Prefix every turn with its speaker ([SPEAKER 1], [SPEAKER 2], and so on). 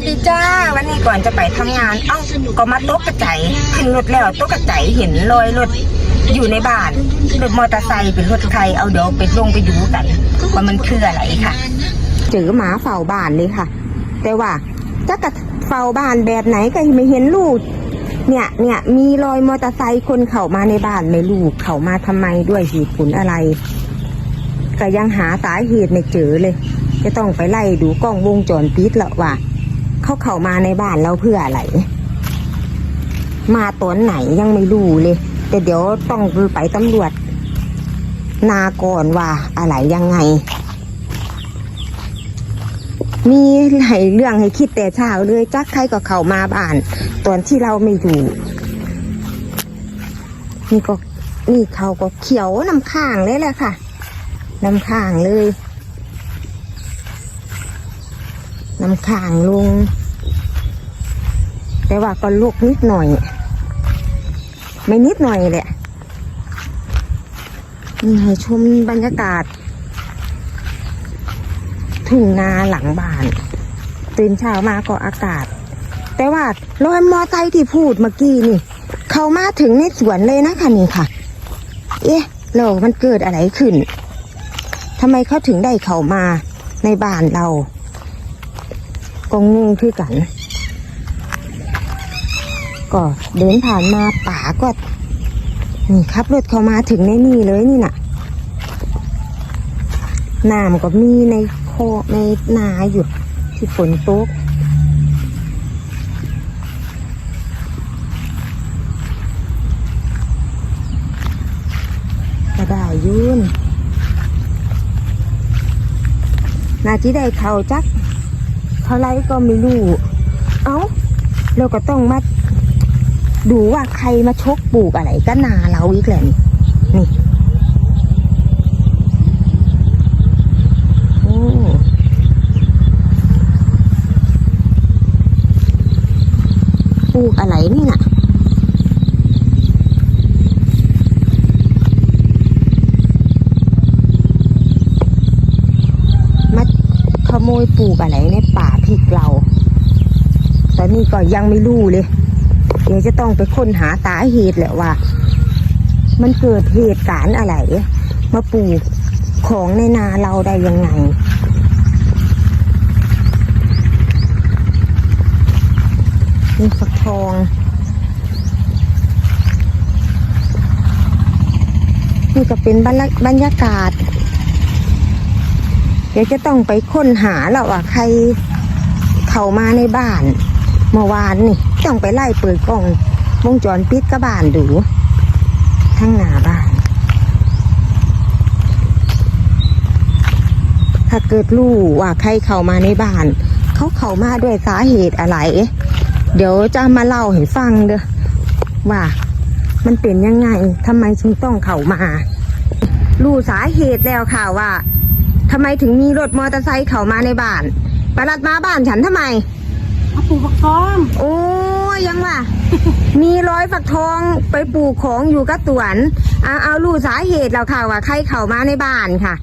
[SPEAKER 1] สดีจ้า วันนี้ก่อนจะไปทำงาน เอ้าก็มาตกกระจายขึ้นรถแล้วตกกระจายเห็นรอยรถอยู่ในบ้านรถมอเตอร์ไซค์เป็นรถใครเอาเดี๋ยวไปลงไปดูกันว่ามันคืออะไรค่ะ เจอหมาเฝ้าบ้านเลยค่ะ แต่ว่าจะกระเฝ้าบ้านแบบไหนก็ไม่เห็นลูกเนี่ยเนี่ยมีรอยมอเตอร์ไซค์คนเข้ามาในบ้านไม่รู้เข้ามาทำไมด้วยเหตุผลอะไรก็ยังหาสาเหตุไม่เจอเลย จะต้องไปไล่ดูกล้องวงจรปิดแล้วว่า เขาเข้ามาในบ้านเราเพื่ออะไร มาตอนไหนยังไม่รู้เลย แต่เดี๋ยวต้องไปตำรวจ นาก่อนว่าอะไรยังไง มีหลายเรื่องให้คิดแต่เช้าเลยจักใครก็เข้ามาบ้าน ตอนที่เราไม่อยู่นี่ก็นี่เขาก็เขียวน้ำข้างเลยแหละค่ะน้ำข้างเลยน้ำข้างลง แต่ว่าก็ลวกนิดหน่อย ไม่นิดหน่อยแหละนี่ให้ชมบรรยากาศ ทุ่งนาหลังบ้าน ตื่นเช้ามาก็อากาศ แต่ว่ารอยมอไซค์ที่พูดเมื่อกี้นี่ เขามาถึงในสวนเลยนะคะนี่ค่ะ เอ๊ะแล้วมันเกิดอะไรขึ้นทำไมเขาถึงได้เขามาในบ้านเรา ก็งงคือกัน ก็เดินผ่านมาป่าก็นี่ขับรถเข้ามาถึงในนี่เลยนี่น่ะน้ำก็มีในโคในนาอยู่ที่ฝนตกก็ได้อยืนนาที่ได้เขาจักเท่าไรก็ไม่รู้ เอ้าเราก็ต้องมา ดูว่าใครมาชกปลูกอะไรก็นาเราอีกแหละนี่นี่โอ้ปลูกอะไรนี่น่ะมาขโมยปลูกอะไรในป่าพริกเราตอนนี้ก็ยังไม่รู้เลย เดี๋ยวจะต้องไปค้นหาสาเหตุแหละว่า มันเกิดเหตุการณ์อะไร มาปลูกของในนาเราได้ยังไงนี่ฝักทองนี่ก็เป็นบรรบรรยากาศ เดี๋ยวจะต้องไปค้นหาแล้วว่าใครเข้ามาในบ้านเมื่อวานนี่ ต้องไปไล่เปิดกล้องวงจรปิดกับบ้านดูทั้งหน้าบ้าน ถ้าเกิดรู้ว่าใครเข้ามาในบ้าน เขาเข้ามาด้วยสาเหตุอะไร เดี๋ยวจะมาเล่าให้ฟังเด้อว่ามันเป็นยังไงทำไมถึงต้องเข้ามารู้สาเหตุแล้วค่ะว่าทำไมถึงมีรถมอเตอร์ไซค์เข้ามาในบ้านประหลัดมาบ้านฉันทำไม
[SPEAKER 2] เอาปลูกฝักทอง
[SPEAKER 1] โอ้ยังว่ะ มีร้อยฝักทองไปปลูกของอยู่กับตวนเอาเอารู้สาเหตุเราค่ะว่าใครเข้ามาในบ้านค่ะ